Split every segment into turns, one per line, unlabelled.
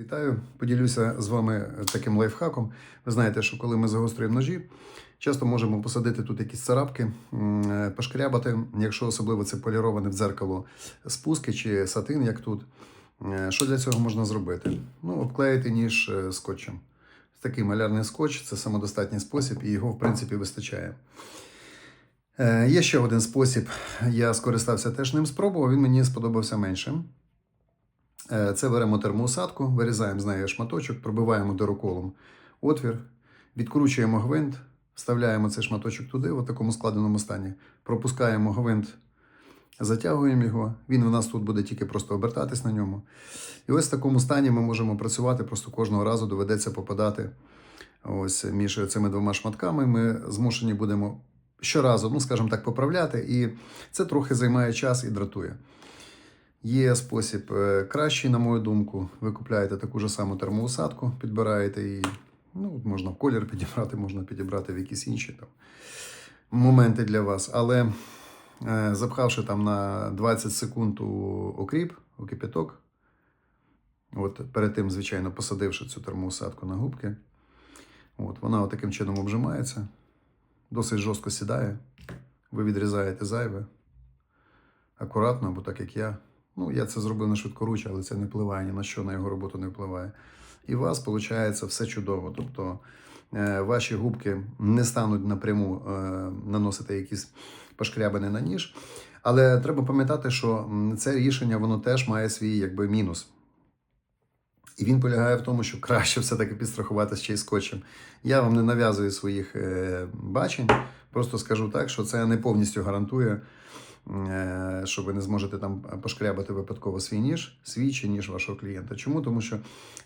Вітаю, поділюся з вами таким лайфхаком. Ви знаєте, що коли ми загострюємо ножі, часто можемо посадити тут якісь царапки, е, пошкрябати, якщо особливо це поліроване в дзеркало спуски чи сатин, як тут. Е, Що для цього можна зробити? Ну, обклеїти ніж е, скотчем. Такий малярний скотч це самодостатній спосіб, і його, в принципі, вистачає. Е, Є ще один спосіб, я скористався теж ним, спробував, він мені сподобався менше. Е, Це беремо термоусадку, вирізаємо з неї шматочок, пробиваємо дироколом отвір, відкручуємо гвинт, вставляємо цей шматочок туди, в такому складеному стані. Пропускаємо гвинт, затягуємо його. Він у нас тут буде тільки просто обертатись на ньому. І ось в такому стані ми можемо працювати, просто кожного разу доведеться попадати ось між цими двома шматками. Ми змушені будемо щоразу, ну скажімо так, поправляти, і це трохи займає час і дратує. Є спосіб е, кращий, на мою думку. Ви купляєте таку ж саму термоусадку, підбираєте її. Ну, можна в колір підібрати, можна підібрати в якісь інші там моменти для вас. Але е, запхавши там на 20 секунд у окріп, у кипяток, от перед тим, звичайно, посадивши цю термоусадку на губки, от, вона таким чином обжимається, досить жорстко сідає. Ви відрізаєте зайве акуратно, або так як я. Ну, я це зробив на швидкоруч, але це не впливає ні на що, на його роботу не впливає. І у вас виходить все чудово. Тобто е, ваші губки не стануть напряму е, наносити якісь пошкрябини на ніж. Але треба пам'ятати, що це рішення воно теж має свій якби, мінус. І він полягає в тому, що краще все-таки підстрахуватися ще й скотчем. Я вам не нав'язую своїх е, бачень, просто скажу так, що це не повністю гарантує, що ви не зможете там пошкрябати випадково свій ніж, свій чи ніж вашого клієнта. Чому? Тому що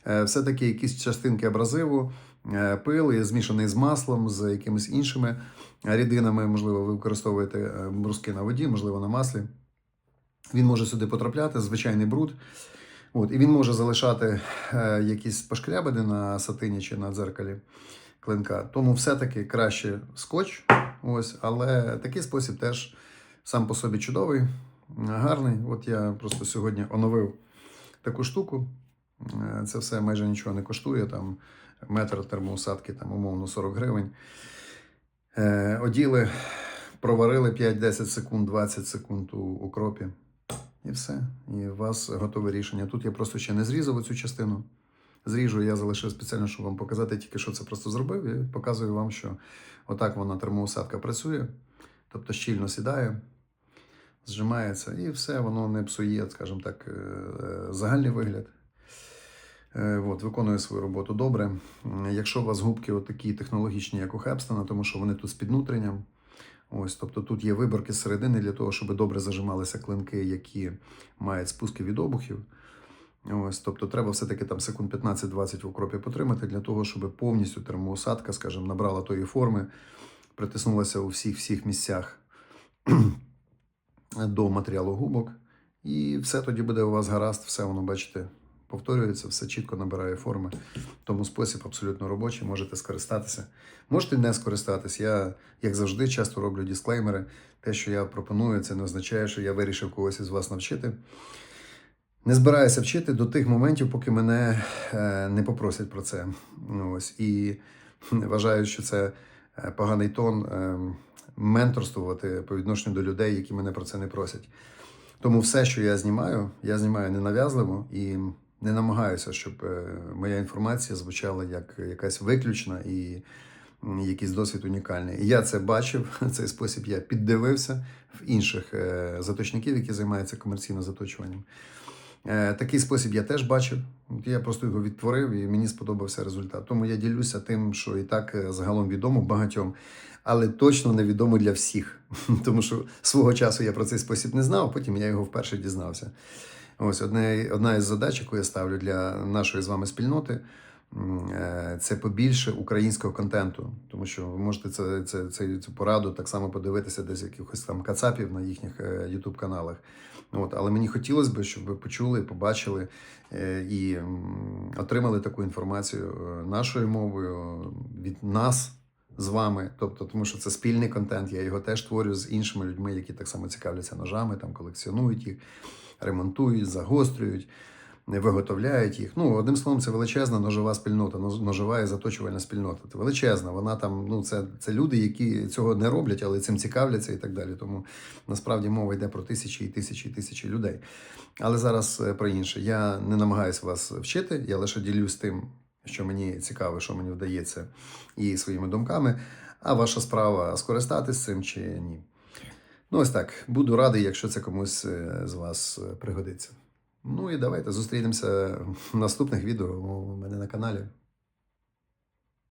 е, все-таки якісь частинки абразиву, е, пил змішаний з маслом, з якимись іншими рідинами, можливо, ви використовуєте е, бруски на воді, можливо, на маслі. Він може сюди потрапляти, звичайний бруд. От, і він може залишати е, якісь пошкрябини на сатині чи на дзеркалі клинка. Тому все-таки краще скотч. Ось, але такий спосіб теж сам по собі чудовий, гарний. От я просто сьогодні оновив таку штуку. Е, Це все майже нічого не коштує. Там метр термоусадки, там, умовно 40 гривень. Е, Оділи, проварили 5-10 секунд, 20 секунд у укропі. І все. І у вас готове рішення. Тут я просто ще не зрізав цю частину. Зріжу, я залишив спеціально, щоб вам показати, тільки що це просто зробив, і показую вам, що отак вона термоусадка працює, тобто щільно сідає, зжимається, і все, воно не псує, скажімо так, е, е, загальний вигляд. Е, От, виконує свою роботу добре. Якщо у вас губки такі технологічні, як у Хепстона, тому що вони тут з піднутренням, Ось, тобто тут є виборки з середини для того, щоб добре зажималися клинки, які мають спуски від обухів. Ось, тобто треба все-таки там секунд 15-20 в укропі потримати для того, щоб повністю термоусадка, скажімо, набрала тої форми, притиснулася у всіх всіх місцях до матеріалу губок. І все тоді буде у вас гаразд, все воно, бачите, повторюється, все чітко набирає форми. Тому спосіб абсолютно робочий, можете скористатися. Можете не скористатися. Я, як завжди, часто роблю дисклеймери. Те, що я пропоную, це не означає, що я вирішив когось із вас навчити. Не збираюся вчити до тих моментів, поки мене е, не попросять про це. Ось. І вважаю, що це е, поганий тон е, менторствувати по відношенню до людей, які мене про це не просять. Тому все, що я знімаю, я знімаю ненав'язливо і не намагаюся, щоб е, моя інформація звучала як якась виключна і якийсь досвід унікальний. І я це бачив, цей спосіб я піддивився в інших е, заточників, які займаються комерційним заточуванням. Е, Такий спосіб я теж бачив. Я просто його відтворив і мені сподобався результат. Тому я ділюся тим, що і так е, загалом відомо багатьом, але точно невідомо для всіх. Тому що свого часу я про цей спосіб не знав, потім я його вперше дізнався. Ось одне, одна із задач, яку я ставлю для нашої з вами спільноти. Е, Це побільше українського контенту, тому що ви можете це, це, це, цю пораду так само подивитися десь якихось там кацапів на їхніх youtube каналах. От, але мені хотілося б, щоб ви почули, побачили е, і отримали таку інформацію е, нашою мовою від нас з вами. Тобто, тому що це спільний контент. Я його теж творю з іншими людьми, які так само цікавляться ножами, там колекціонують їх, ремонтують, загострюють. Виготовляють їх. Ну, одним словом, це величезна ножова спільнота, нож- ножова і заточувальна спільнота. Це величезна. Вона там, ну, це, це люди, які цього не роблять, але цим цікавляться і так далі. Тому насправді мова йде про тисячі і тисячі і тисячі людей. Але зараз е, про інше. Я не намагаюся вас вчити, я лише ділюсь тим, що мені цікаво, що мені вдається, і своїми думками. А ваша справа скористатись цим чи ні. Ну, ось так. Буду радий, якщо це комусь е, з вас е, пригодиться. Ну і давайте зустрінемося в наступних відео у мене на каналі.